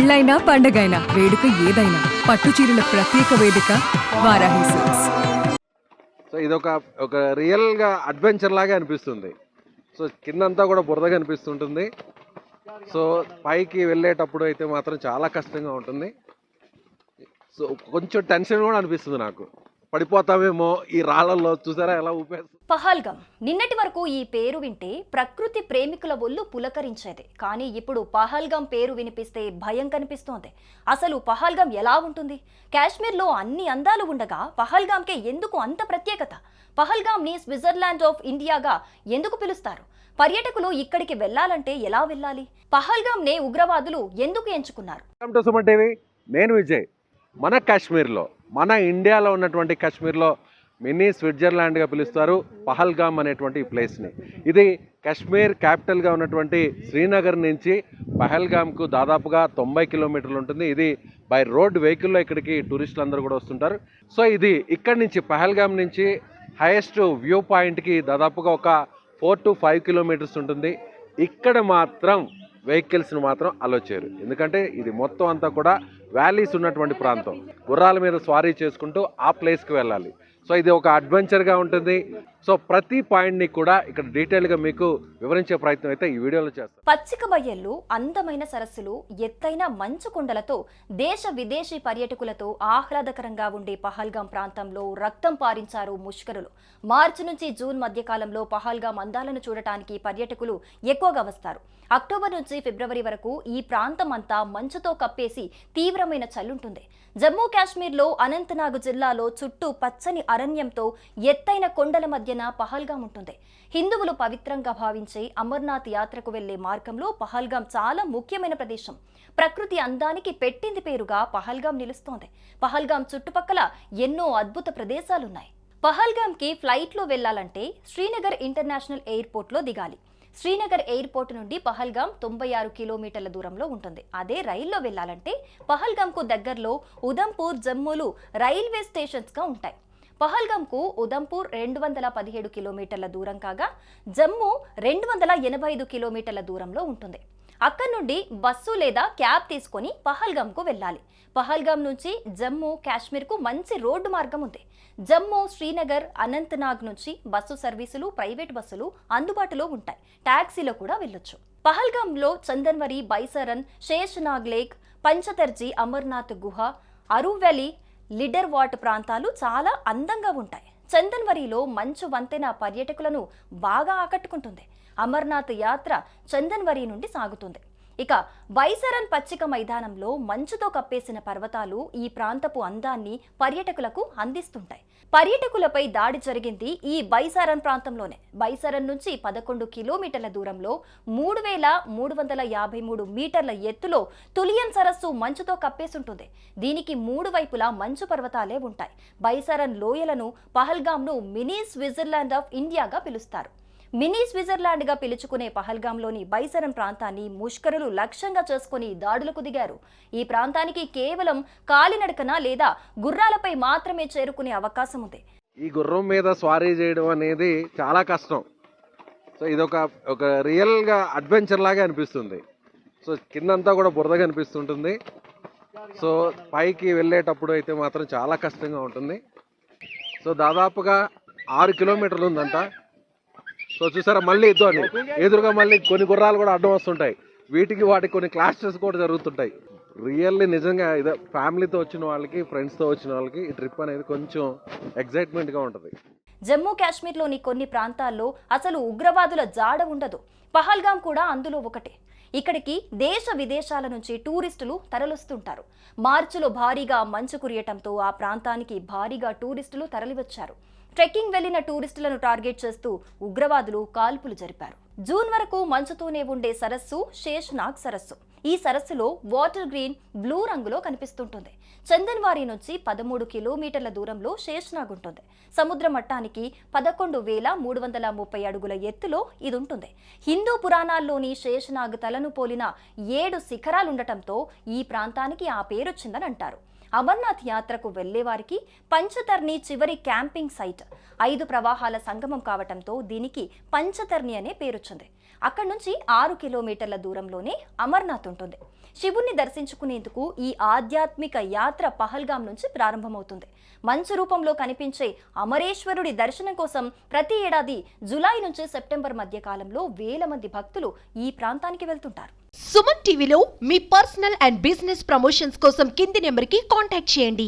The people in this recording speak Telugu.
పెళ్ళైనా పండగైనా వేడుక ఏదైనా పట్టు చీరల ప్రత్యేక వేదిక వారాహి సిల్క్స్. సో ఇది ఒక ఒక రియల్గా అడ్వెంచర్ లాగా అనిపిస్తుంది. సో కిందంతా కూడా బురదగా కనిపిస్తుంటుంది సో పైకి వెళ్ళేటప్పుడు అయితే మాత్రం చాలా కష్టంగా ఉంటుంది. సో కొంచెం టెన్షన్ కూడా అనిపిస్తుంది నాకు. పడిపోతామేమో ఈ రాళ్ళల్లో చూసారా ఎలా ఊపేస్తుంది పహల్గం. నిన్నటి వరకు ఈ పేరు వింటే ప్రకృతి ప్రేమికుల ఒళ్ళు పులకరించేది. కానీ ఇప్పుడు పహల్గం పేరు వినిపిస్తే భయం కనిపిస్తోంది. అసలు పహల్గం ఎలా ఉంటుంది? కాశ్మీర్లో అన్ని అందాలు ఉండగా పహల్గాంకే ఎందుకు అంత ప్రత్యేకత? పహల్గాంని స్విట్జర్లాండ్ ఆఫ్ ఇండియాగా ఎందుకు పిలుస్తారు? పర్యాటకులు ఇక్కడికి వెళ్ళాలంటే ఎలా వెళ్ళాలి? పహల్గాంనే ఉగ్రవాదులు ఎందుకు ఎంచుకున్నారు? నేను విజయ్. మన కాశ్మీర్లో మన ఇండియాలో ఉన్నటువంటి కాశ్మీర్లో మినీ స్విట్జర్లాండ్గా పిలుస్తారు పహల్గామ్ అనేటువంటి ప్లేస్ని. ఇది కాశ్మీర్ క్యాపిటల్గా ఉన్నటువంటి శ్రీనగర్ నుంచి పహల్గామ్కు దాదాపుగా తొంభై కిలోమీటర్లు ఉంటుంది. ఇది బై రోడ్ వెహికల్లో ఇక్కడికి టూరిస్టులు అందరూ కూడా వస్తుంటారు. సో ఇది ఇక్కడి నుంచి పహల్గామ్ నుంచి హైయెస్ట్ వ్యూ పాయింట్కి దాదాపుగా ఒక ఫోర్ టు ఫైవ్ కిలోమీటర్స్ ఉంటుంది. ఇక్కడ మాత్రం వెహికల్స్ని మాత్రం అలో చేయరు. ఎందుకంటే ఇది మొత్తం అంతా కూడా వ్యాలీస్ ఉన్నటువంటి ప్రాంతం. గుర్రాల మీద స్వారీ చేసుకుంటూ ఆ ప్లేస్కి వెళ్ళాలి. సో ఇది ఒక అడ్వెంచర్గా ఉంటుంది. సో ప్రతి పాయింట్ని కూడా ఇక్కడ డీటెయిల్గా మీకు వివరించే ప్రయత్నం అయితే ఈ వీడియోలో చేస్తాం. పచ్చిక బయళ్ళు అందమైన సరస్సులు ఎత్తైన మంచు కొండలతో దేశ విదేశీ పర్యాటకులతో ఆహ్లాదకరంగా ఉండే పహల్గాం ప్రాంతంలో రక్తం పారించారు ముష్కరులు. మార్చి నుంచి జూన్ మధ్యకాలంలో పహల్గాం అందాలను చూడటానికి పర్యాటకులు ఎక్కువగా వస్తారు. అక్టోబర్ నుంచి ఫిబ్రవరి వరకు ఈ ప్రాంతం అంతా మంచుతో కప్పేసి తీవ్రమైన చల్లుంటుంది. జమ్మూ కాశ్మీర్లో అనంతనాగ్ జిల్లాలో చుట్టూ పచ్చని అరణ్యంతో ఎత్తైన కొండల మధ్య మధ్యన పహల్గాం ఉంటుంది. హిందువులు పవిత్రంగా భావించే అమర్నాథ్ యాత్రకు వెళ్ళే మార్గంలో పహల్గాం చాలా ముఖ్యమైన ప్రదేశం. ప్రకృతి అందానికి పెట్టింది పేరుగా పహల్గాం నిలుస్తోంది. పహల్గాం చుట్టుపక్కల ఎన్నో అద్భుత ప్రదేశాలున్నాయి. పహల్గాంకి ఫ్లైట్లో వెళ్ళాలంటే శ్రీనగర్ ఇంటర్నేషనల్ ఎయిర్పోర్ట్లో దిగాలి. శ్రీనగర్ ఎయిర్పోర్ట్ నుండి పహల్గాం తొంభై ఆరు కిలోమీటర్ల దూరంలో ఉంటుంది. అదే రైల్లో వెళ్ళాలంటే పహల్గాంకు దగ్గరలో ఉదంపూర్ జమ్మూలు రైల్వే స్టేషన్స్గా ఉంటాయి. పహల్గంకు ఉదంపూర్ రెండు వందల పదిహేడు కిలోమీటర్ల దూరం కాగా జమ్మూ రెండు వందల ఎనభై ఐదు కిలోమీటర్ల దూరంలో ఉంటుంది. అక్కడి నుండి బస్సు లేదా క్యాబ్ తీసుకొని పహల్గాంకు వెళ్ళాలి. పహల్గం నుంచి జమ్మూ కాశ్మీర్కు మంచి రోడ్డు మార్గం ఉంది. జమ్మూ శ్రీనగర్ అనంతనాగ్ నుంచి బస్సు సర్వీసులు ప్రైవేట్ బస్సులు అందుబాటులో ఉంటాయి. టాక్సీలో కూడా వెళ్ళొచ్చు. పహల్గంలో చందన్వరి బైసరన్ శేషనాగ్ లేక్ పంచతర్జీ అమర్నాథ్ గుహ అరు లిడర్ వాట్ ప్రాంతాలు చాలా అందంగా ఉంటాయి. చందన్వరిలో మంచు వంతెన పర్యాటకులను బాగా ఆకట్టుకుంటుంది. అమర్నాథ్ యాత్ర చందన్వరి నుండి సాగుతుంది. ఇక బైసరన్ పచ్చిక మైదానంలో మంచుతో కప్పేసిన పర్వతాలు ఈ ప్రాంతపు అందాన్ని పర్యాటకులకు అందిస్తుంటాయి. పర్యాటకులపై దాడి జరిగింది ఈ బైసారన్ ప్రాంతంలోనే. బైసారన్ నుంచి పదకొండు కిలోమీటర్ల దూరంలో మూడు వేల మూడు వందల యాభై మూడు మీటర్ల ఎత్తులో తులియన్ సరస్సు మంచుతో కప్పేసుంటుంది. దీనికి మూడు వైపులా మంచు పర్వతాలే ఉంటాయి. బైసారన్ లోయలను పహల్గామ్ను మినీ స్విట్జర్లాండ్ ఆఫ్ ఇండియాగా పిలుస్తారు. మినీ స్విట్జర్లాండ్గా పిలుచుకునే పహల్గాంలోని బైసరం ప్రాంతాన్ని ముష్కరులు లక్ష్యంగా చేసుకుని దాడులకు దిగారు. ఈ ప్రాంతానికి కేవలం కాలినడకన లేదా గుర్రాలపై మాత్రమే చేరుకునే అవకాశం ఉంది. ఈ గుర్రం మీద స్వారీ చేయడం అనేది చాలా కష్టం. సో ఇది ఒక ఒక రియల్గా అడ్వెంచర్ లాగా అనిపిస్తుంది. సో కిందంతా కూడా బురదగా అనిపిస్తుంటుంది. సో పైకి వెళ్ళేటప్పుడు అయితే మాత్రం చాలా కష్టంగా ఉంటుంది. సో దాదాపుగా ఆరు కిలోమీటర్లు ఉందంట. సో చూసారా మళ్ళీ ఇద్దు ఎదురుగా మళ్ళీ కొన్ని గుర్రాలు కూడా అడ్డం వస్తుంటాయి. వీటికి వాటికి కొన్ని క్లాస్టర్స్ కూడా జరుగుతుంటాయి. రియల్లీ నిజంగా ఇదే ఫ్యామిలీతో వచ్చిన వాళ్ళకి ఫ్రెండ్స్తో వచ్చిన వాళ్ళకి ఈ ట్రిప్ అనేది కొంచెం ఎగ్జైట్మెంట్గా ఉంటుంది. జమ్మూ కాశ్మీర్లోని కొన్ని ప్రాంతాల్లో అసలు ఉగ్రవాదుల జాడ ఉండదు. పహల్గాం కూడా అందులో ఒకటే. ఇక్కడికి దేశ విదేశాల నుంచి టూరిస్టులు తరలిస్తుంటారు. మార్చిలో భారీగా మంచు కురియటంతో ఆ ప్రాంతానికి భారీగా టూరిస్టులు తరలివచ్చారు. ట్రెక్కింగ్ వెళ్ళిన టూరిస్టులను టార్గెట్ చేస్తూ ఉగ్రవాదులు కాల్పులు జరిపారు. జూన్ వరకు మంచుతోనే ఉండే సరస్సు శేష్నాగ్ సరస్సు. ఈ సరస్సులో వాటర్ గ్రీన్ బ్లూ రంగులో కనిపిస్తుంటుంది. చందన్వారి నుంచి పదమూడు కిలోమీటర్ల దూరంలో శేష్నాగ్ ఉంటుంది. సముద్ర మట్టానికి పదకొండు వేల మూడు వందల ముప్పై అడుగుల ఎత్తులో ఇది ఉంటుంది హిందూ పురాణాల్లోని శేషనాగ్ తలను పోలిన ఏడు శిఖరాలుండటంతో ఈ ప్రాంతానికి ఆ పేరొచ్చిందని అంటారు అమర్నాథ్ యాత్రకు వెళ్ళేవారికి పంచతర్ని చివరి క్యాంపింగ్ సైట్. ఐదు ప్రవాహాల సంగమం కావటంతో దీనికి పంచతర్ని అనే పేరొచ్చింది అక్కడి నుంచి ఆరు కిలోమీటర్ల దూరంలోనే అమర్నాథ్ ఉంటుంది. శివుణ్ణి దర్శించుకునేందుకు ఈ ఆధ్యాత్మిక యాత్ర పహల్గాం నుంచి ప్రారంభమవుతుంది. మంచు రూపంలో కనిపించే అమరేశ్వరుడి దర్శనం కోసం ప్రతి ఏడాది జులై నుంచి సెప్టెంబర్ మధ్య కాలంలో వేల మంది భక్తులు ఈ ప్రాంతానికి వెళ్తుంటారు. సుమన్ టీవీలో మీ పర్సనల్ అండ్ బిజినెస్ ప్రమోషన్స్ కోసం కింది నెంబర్కి కాంటాక్ట్ చేయండి.